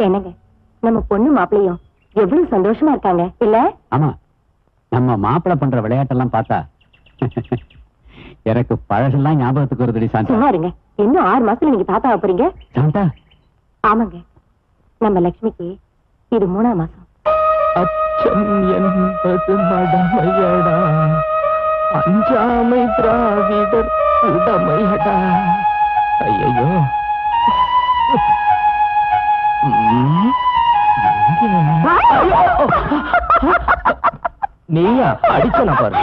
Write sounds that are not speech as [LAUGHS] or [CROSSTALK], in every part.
என்னங்க? நம்ம பொண்ணு மாப்பிளையும் எவ்வளவு சந்தோஷமா இருக்காங்க இல்ல? ஆமா. நம்ம மாப்பிளை பண்ற விளையாட்டெல்லாம் பார்த்தா எனக்கு பழசெல்லாம் ஞாபகத்துக்கு வருதுடி சாந்தா. சும்மா இருங்க. இன்னும் ஆறு மாசத்துல நீங்க தாத்தா போறீங்க? சாந்தா. ஆமாங்க. நம்ம லட்சுமிக்கு இது மூணாம் மாசம். அச்சம் என்பது மடமையடா. அஞ்சாமை திராவிடர் உடமையடா. ஐயோ நீயா? அடிச்சனா பாரு.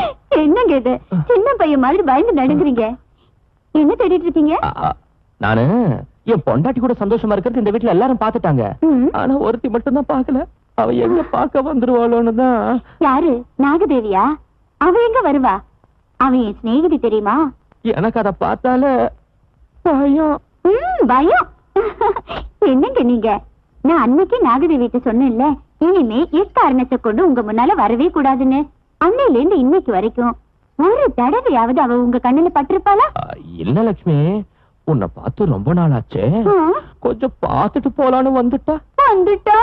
என்னங்க இது? சின்ன பையன் மாதிரி பயந்து நடுங்குறீங்க. என்ன தேடிட்டு இருக்கீங்க நானு என் பொண்டாட்டி கூட சந்தோஷமா இருக்கிறது இந்த வீட்டுல எல்லாரும் பாத்துட்டாங்க. ஆனா ஒருத்தி மட்டும் தான் பாக்கல அவ எங்க பாக்க வந்துருவாளோன்னு தான். யாரு? நாகதேவியா? அவ எங்க வருவா? அவன் என் சிநேகிதி தெரியுமா? எனக்கு அத பார்த்தால பயம். பயம். என்னங்க நீங்க? நான் அன்னைக்கு நாகதேவிட்ட சொன்னேன்ல இனிமே எக்காரணத்தை கொண்டு உங்க முன்னால வரவே கூடாதுன்னு. அன்னையில இருந்து இன்னைக்கு வரைக்கும் ஒரு தடவையாவது அவ உங்க கண்ணுல பட்டிருப்பாளா? இல்ல லட்சுமி உன்னை பார்த்து ரொம்ப நாள் ஆச்சே கொஞ்சம் பார்த்துட்டு போலான்னு வந்துட்டா. வந்துட்டா?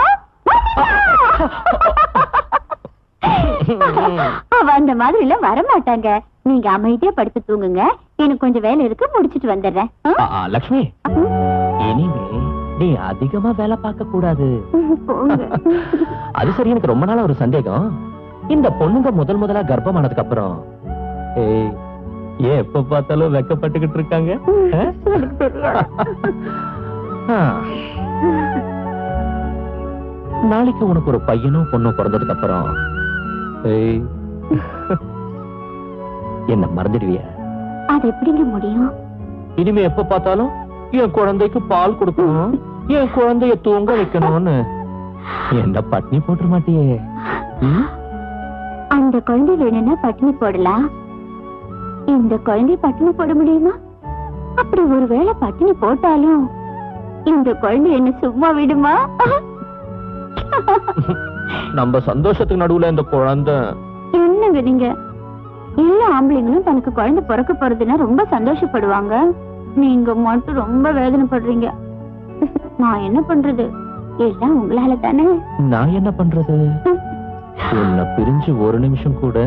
அவ அந்த மாதிரி எல்லாம் வரமாட்டாங்க. நீங்க அமைதியா படுத்து தூங்குங்க. எனக்கு கொஞ்சம் வேலை இருக்கு முடிச்சிட்டு வந்துடுறேன். லட்சுமி நீ அதிகமா வேலை பார்க்க கூடாது. அது சரி எனக்கு ரொம்ப நாளா ஒரு சந்தேகம். இந்த பொண்ணுங்க முதல் முதலா கர்ப்பமானதுக்கு அப்புறம் ஏன் எப்ப பார்த்தாலும் வெக்கப்பட்டுக்கிட்டு இருக்காங்க. நாளைக்கு உனக்கு ஒரு பையனும் பொண்ணும் பிறந்ததுக்கு அப்புறம் என்ன மறந்துடுவிய? அது எப்படிங்க முடியும்? இனிமே எப்ப பார்த்தாலும் என் குழந்தைக்கு பால் கொடுக்கணும். என் குழந்தைய தூங்க வைக்கணும்னு. என்ன பட்னி போட்டுற மாட்டியே? அந்த குழந்தை வேணும்னா பட்டினி போடலாம். இந்த குழந்தை பட்டினி போட முடியுமா? அப்படி ஒருவேளை பட்டினி போட்டாலும் இந்த குழந்தை என்ன சும்மா விடுமா? நம்ம சந்தோஷத்துக்கு நடுவுல இந்த குழந்தை. என்னங்க நீங்க எல்லா ஆம்பளைங்களும் தனக்கு குழந்தை பிறக்க போறதுன்னா ரொம்ப சந்தோஷப்படுவாங்க. நீங்க மட்டும் ரொம்ப வேதனைப்படுறீங்க. நான் என்ன பண்றது? எல்லாம் உங்களால தானே. நான் என்ன பண்றது? உன்னை பிரிஞ்சு ஒரு நிமிஷம் கூட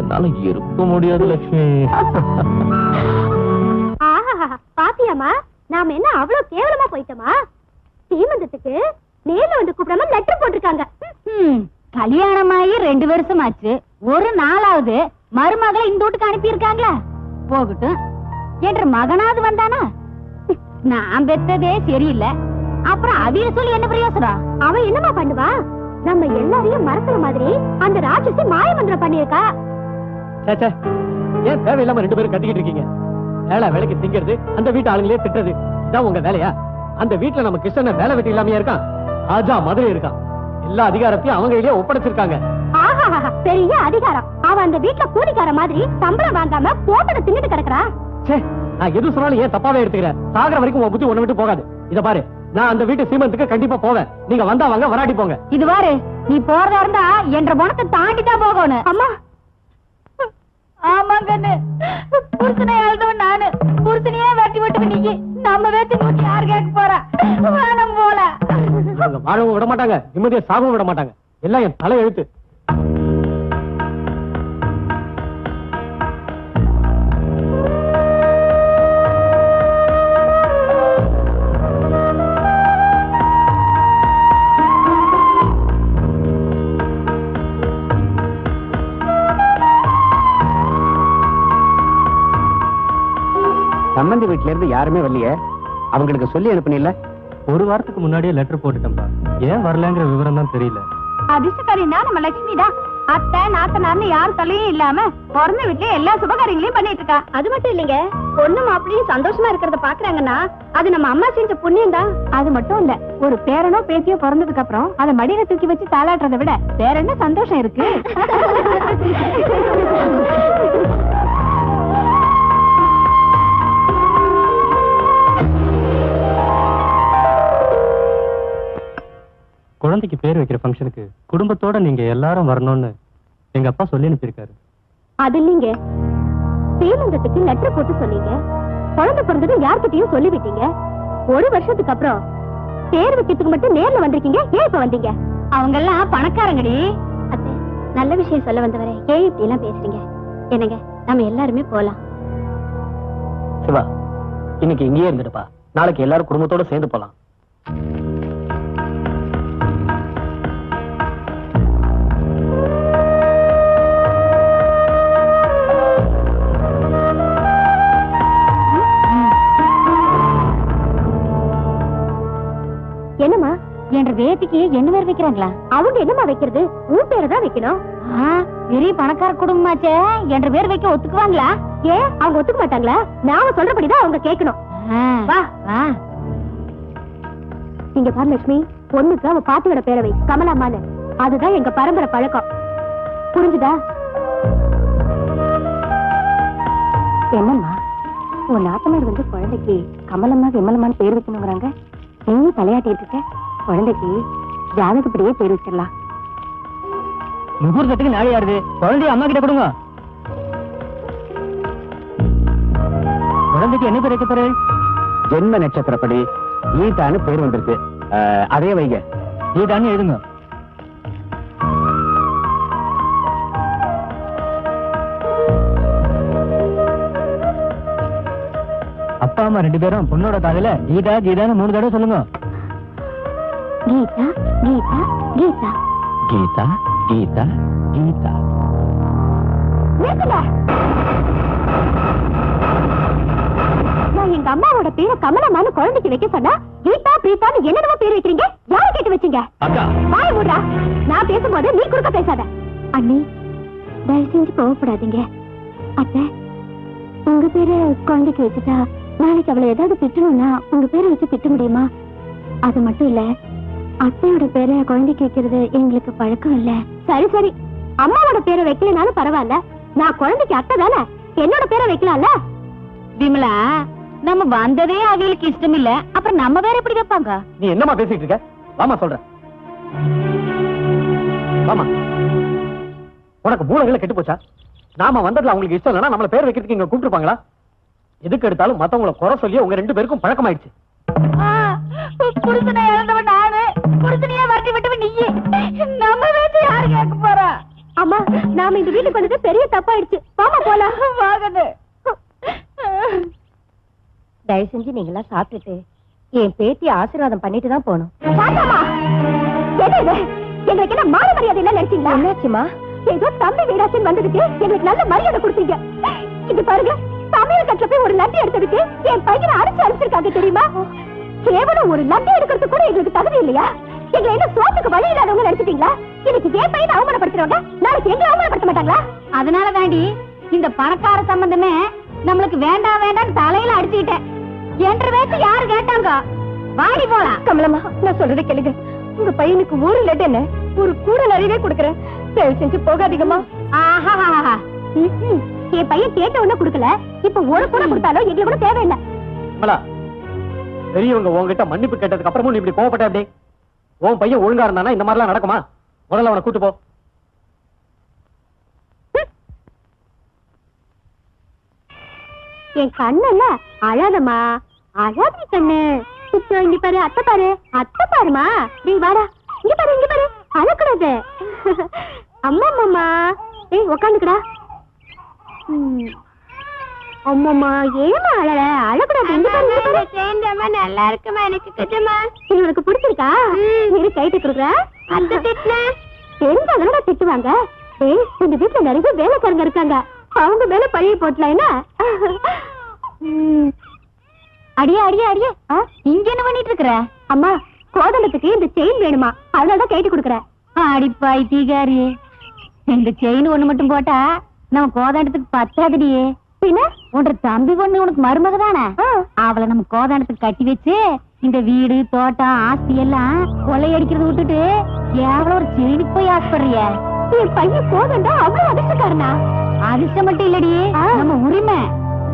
என்னால இருக்க முடியாது லட்சுமி பாத்தியாமா நாம என்ன அவ்வளவு கேவலமா போயிட்டோமா? சீமந்தத்துக்கு நேர்ல வந்து கூப்பிடாம லெட்டர் போட்டிருக்காங்க. கல்யாணமாயி ரெண்டு வருஷம் ஆச்சு ஒரு நாளாவது மருமகளை இந்த வீட்டுக்கு அனுப்பி இருக்காங்களா போகட்டும். என்ற மகனாவது வந்தானா? நான் பெத்ததே சரியில்லை. அப்புறம் அவிய சொல்லி என்ன பிரயோசனம்? அவன் என்னமா பண்ணுவா? நம்ம எல்லாரையும் மறக்கிற மாதிரி அந்த ராட்சசி மாயமந்திரம் பண்ணிருக்கா சேச்சே ஏன் தேவையில்லாம ரெண்டு பேரும் கத்திக்கிட்டு இருக்கீங்க? வேலை வேலைக்கு திங்கிறது அந்த வீட்டு ஆளுங்களே திட்டுறது. இதான் உங்க வேலையா? அந்த வீட்டுல நம்ம கிருஷ்ணன் வேலை வெட்டி இல்லாம இருக்கான்? ராஜா மதுரை இருக்கான். எல்லா அதிகாரத்தையும் அவங்க கையிலேயே ஒப்படைச்சிருக்காங்க. ஆஹா பெரிய அதிகாரம். அவன் அந்த வீட்ல கூலிக்கார மாதிரி சம்பளம் வாங்காம போட்டத தின்னுட்டு கிடக்குறா ச்சே நான் எது சொன்னாலும் ஏன் தப்பாவே எடுத்துக்கிறேன் சாகர வரைக்கும் உன் புத்தி ஒண்ணு விட்டு போகாது. இத பாரு நான் அந்த வீட்டு சீமந்துக்கு கண்டிப்பா போவேன். நீங்க வந்தா வாங்க வராட்டி போங்க. இது பாரு நீ போறதா இருந்தா என்ற குணத்தை தாண்டி தான் போகணும். அம்மா. ஆமாங்கன்னு புருஷனை எழுதவன் நானு. புருஷனையே வெட்டி விட்டு நீங்க நம்ம வேச்சு மூச்சு யார் கேட்க போறா? வானம் போல. வாழவும் விட மாட்டாங்க நிம்மதியா சாகவும் விட மாட்டாங்க எல்லாம் என் தலை எழுத்து சம்பந்தி வீட்ல இருந்து யாருமே வரலையே? அவங்களுக்கு சொல்லி அனுப்புனீல்ல? ஒரு வாரத்துக்கு முன்னாடியே லெட்டர் போட்டுட்டேன்பா. ஏன் வரலங்கிற விவரம் தான் தெரியல. அதிர்ஷ்டக்காரின்னா நம்ம லட்சுமி தான். அத்தை நாத்தனார்னு யார் தலையும் இல்லாம பிறந்த வீட்லயே எல்லா சுபகாரியங்களையும் பண்ணிட்டு இருக்கா. அது மட்டும் இல்லைங்க. பொண்ணு மாப்பிளையும் சந்தோஷமா இருக்கிறத பாக்குறாங்கன்னா அது நம்ம அம்மா செஞ்ச புண்ணியம் தான். அது மட்டும் இல்ல ஒரு பேரனோ பேத்தியோ பிறந்ததுக்கு அப்புறம் அதை மடியில தூக்கி வச்சு தாளாட்டுறதை விட வேற என்ன சந்தோஷம் இருக்கு? [LAUGHS] குழந்தைக்கு பேர் வைக்கிற ஃபங்க்ஷனுக்கு குடும்பத்தோட நீங்க எல்லாரும் வரணும்னு எங்க அப்பா சொல்லி அனுப்பியிருக்காரு. அது இல்லைங்க. சீமந்தத்துக்கு லெட்டர் போட்டு சொன்னீங்க. குழந்தை பிறந்தது யார்கிட்டயும் சொல்லிவிட்டீங்க. ஒரு வருஷத்துக்கு அப்புறம் பேர் வைக்கிறதுக்கு மட்டும் நேர்ல வந்திருக்கீங்க. ஏன் இப்ப வந்தீங்க? அவங்க எல்லாம் பணக்காரங்கடி. அத்தை நல்ல விஷயம் சொல்ல வந்தவரே ஏன் இப்படி எல்லாம் பேசுறீங்க? என்னங்க நம்ம எல்லாருமே போலாம். சிவா இன்னைக்கு இங்கேயே இருந்துட்டுப்பா நாளைக்கு எல்லாரும் குடும்பத்தோட சேர்ந்து போலாம். என்ற வேட்டிக்கு என்ன பேர் வைக்கிறாங்களா? அவங்க என்னம்மா வைக்கிறது? உன் பேரை தான் வைக்கணும். பெரிய பணக்கார குடும்பமாச்சே. என்ற பேர் வைக்க ஒத்துக்குவாங்களா? ஏன் அவங்க ஒத்துக்க மாட்டாங்களா? நாம சொல்றபடிதான் அவங்க கேட்கணும். வா. வா. இங்க பாரு லட்சுமி பொண்ணுக்கு அவ பாட்டியோட பேரை வை. கமலாமான்னு அதுதான் எங்க பரம்பரை பழக்கம். புரிஞ்சுதா? என்னம்மா உன் நாத்தனார் வந்து குழந்தைக்கு கமலம்மா விமலம்மான்னு பேர் வைக்கணுங்கிறாங்க நீயும் தலையாட்டிட்டு இருக்க? குழந்தைக்கு ஜாதகப்படியே பேர் வச்சிடலாம். முகூர்த்தத்துக்கு நாளை யாருது? குழந்தைய அம்மா கிட்ட கொடுங்க. குழந்தைக்கு என்ன பேர் வைக்க ஜென்ம நட்சத்திரப்படி கீதான்னு பேர் வந்திருக்கு. அதே வைங்க. நீதானே எழுதுங்க. அப்பா அம்மா ரெண்டு பேரும் பொண்ணோட காதல கீதா கீதான்னு மூணு தடவை சொல்லுங்க. கீதா கீதா கீதா. கீதா கீதா கீதா. நான் எங்க அம்மாவோட பேரை கமலம்மான்னு குழந்தைக்கு வைக்க சொன்னா கீதா பிரீதான்னு என்னென்னவோ பேர் வைக்கிறீங்க? யாரை கேட்டு வச்சீங்க? வாய் மூடுறா. நான் பேசும்போது நீ குறுக்க பேசாத. அண்ணி தயவு செஞ்சு கோவப்படாதீங்க. அத்தை உங்க பேரு குழந்தைக்கு வச்சுட்டா நாளைக்கு அவளை ஏதாவது திட்டணும்னா உங்க பேரை வச்சு திட்ட முடியுமா? அது மட்டும் இல்ல அத்தையோட பேரை குழந்தைக்கு வைக்கிறது எங்களுக்கு பழக்கம் இல்ல. சரி சரி. அம்மாவோட பேரை வைக்கலனாலும் பரவாயில்ல. நான் குழந்தைக்கு அத்தை தானே? என்னோட பேரை வைக்கலாம்ல? விமலா நம்ம வந்ததே அவங்களுக்கு இஷ்டம் இல்ல. அப்புறம் நம்ம வேற எப்படி வைப்பாங்க? நீ என்னம்மா பேசிட்டு இருக்க? வாமா சொல்றேன். வாமா உனக்கு மூளைகளை கெட்டு போச்சா? நாம வந்ததுல அவங்களுக்கு இஷ்டம் இல்லைன்னா நம்மள பேர் வைக்கிறதுக்கு இங்க கூப்பிட்டுருப்பாங்களா? எதுக்கு எடுத்தாலும் மத்தவங்கள குறை சொல்லி உங்க ரெண்டு பேருக்கும் பழக்கமாயிடுச்சு. புருஷனை புருஷனையே வரட்டி விட்டவன் நீயே. நம்ம வீட்டு யாரு கேட்க போறா? அம்மா நாம இந்த வீட்டுக்கு வந்தது பெரிய தப்பாயிடுச்சு. வாமா போலாம். [LAUGHS] வாங்கன்னு தயவு செஞ்சு நீங்க எல்லாம் சாப்பிட்டுட்டு என் பேத்தி ஆசீர்வாதம் பண்ணிட்டு தான் போகணும். எங்களுக்கு என்ன மான மரியாதை இல்ல நினைச்சீங்களா? என்னாச்சுமா ஏதோ தம்பி வீடாச்சுன்னு வந்ததுக்கு எங்களுக்கு நல்ல மரியாதை கொடுத்தீங்க. இது பாருங்க சமையல் கட்டுல போய் ஒரு லட்டு எடுத்ததுக்கு என் பையனை அடிச்சு அடிச்சிருக்காங்க தெரியுமா? கேவலம் ஒரு லட்டு எடுக்கிறதுக்கு கூட எங்களுக்கு தகுதி இல்லையா? எங்களை என்ன சோத்துக்கு வழி இல்லாதவங்க நினைச்சிட்டீங்களா? இன்னைக்கு என் பையனை அவமானப்படுத்துறவங்க நாளைக்கு எங்களை அவமானப்படுத்த மாட்டாங்களா? அதனால தாண்டி இந்த பணக்கார சம்பந்தமே நம்மளுக்கு வேண்டாம் வேண்டாம் தலையில அடிச்சுக்கிட்டேன். என்ற பேச்சு யாரு கேட்டாங்க? வாடி போலாம். கமலம்மா நான் சொல்றதை கேளுங்க. உங்க பையனுக்கு ஒரு என்ன? ஒரு கூட நிறையவே கொடுக்கறேன். தயவு செஞ்சு போகாதீங்கம்மா. என் பையன் கேட்ட ஒண்ணு கொடுக்கல. இப்ப ஒரு கூட கொடுத்தாலும் எங்களுக்கு கூட தேவையில்லை. பெரியவங்க உன்கிட்ட மன்னிப்பு கேட்டதுக்கு அப்புறமும் இப்படி கோவப்பட்ட அப்படி உன் பையன் ஒழுங்கா இருந்தானா இந்த மாதிரிலாம் நடக்குமா? முதல்ல அவனை கூட்டு போ. என் கண்ணல்ல அழாதம்மா. அழாதி கண்ணு. இப்போ இங்க பாரு அத்தை பாரு. அத்தை பாருமா. நீ வாடா. இங்க பாரு இங்க பாரு. அழக்கூடாது. அம்மா அம்மாமா ஏய் உக்காந்துக்கடா. அம்மாமா ஏமா அழல? அழக்கூடாது. இங்க பாரு இங்க பாரு. சேர்ந்தம்மா நல்லா இருக்குமா எனக்கு கிட்டமா உனக்கு பிடிச்சிருக்கா? இரு கைட்டு கொடுக்குற? அந்த திட்டுன? தெரிஞ்சாதானடா திட்டுவாங்க. ஏய் இந்த வீட்டுல நிறைய வேலைக்காரங்க இருக்காங்க. அவங்க மேல பழிய போட்டலாம் என்ன. அடியே அடியே அடியே. இங்க என்ன பண்ணிட்டு இருக்கற? அம்மா கோதண்டத்துக்கு இந்த செயின் வேணுமா? அதனாலதான் கேட்டு கொடுக்கறேன். அடிப்பாய் தீகாரி இந்த செயின் ஒண்ணு மட்டும் போட்டா நம்ம கோதாண்டத்துக்கு பத்தாதடியே. பின்ன? உன்ற தம்பி பொண்ணு உனக்கு மருமக தானே? அவளை நம்ம கோதாண்டத்துக்கு கட்டி வச்சு இந்த வீடு தோட்டம் ஆஸ்தி எல்லாம் கொள்ளையடிக்கிறத விட்டுட்டு கேவலம் ஒரு செயினுக்கு போய் ஆசைப்படுறிய. என் பையன் கோதண்டா அவ்வளவு அதிர்ஷ்டக்காரனா? அதிர்ஷ்டம் மட்டும் இல்லடி. நம்ம உரிமை.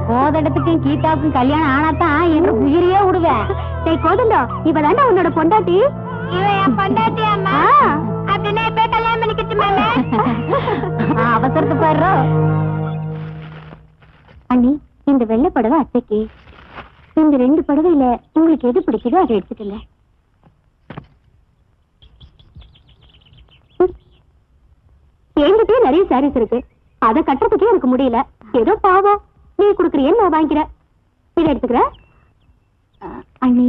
கோதண்டத்துக்கும் கீதாவுக்கும் கல்யாணம் ஆனாதான் என்ற உயிரையே விடுவேன். டேய் கோதண்டம் இவ தாண்டா உன்னோட பொண்டாட்டி? இவன் என் பொண்டாட்டி அம்மா. அப்படின்னா இப்ப கல்யாணம் பண்ணிக்கிட்டு [LAUGHS] அவசரத்து பாரு அண்ணி இந்த வெள்ளை படவை அத்தைக்கு. இந்த ரெண்டு புடவையில உங்களுக்கு எது பிடிக்குதோ அதை எடுத்துக்கங்க. என்கிட்டயே நிறைய சாரீஸ் இருக்கு. அதை கட்டுறதுக்கே எனக்கு முடியல. ஏதோ பாவம். நீ கொடுக்குறியன்னு நான் வாங்கிக்கிறேன் இதை எடுத்துக்கிற? அண்ணி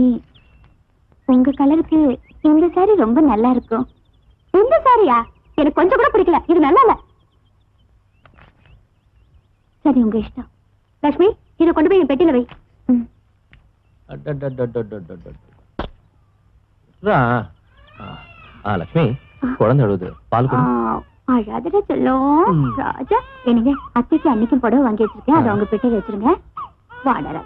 உங்க கலருக்கு இந்த சாரி ரொம்ப நல்லா இருக்கும். இந்த சாரியா எனக்கு கொஞ்சம் கூட பிடிக்கல. இது நல்லா இல்ல. சரி உங்க இஷ்டம். லட்சுமி இதை கொண்டு போய் என் பெட்டியில வை. லட்சுமி குழந்தை அழுது பால் அழாதடா செல்லம். ராஜா என்னங்க அத்தைக்கு அன்னைக்கும் புடவை வாங்கி வச்சிருக்கேன் அதை உங்க பெட்டியில வச்சிருங்க. வாடா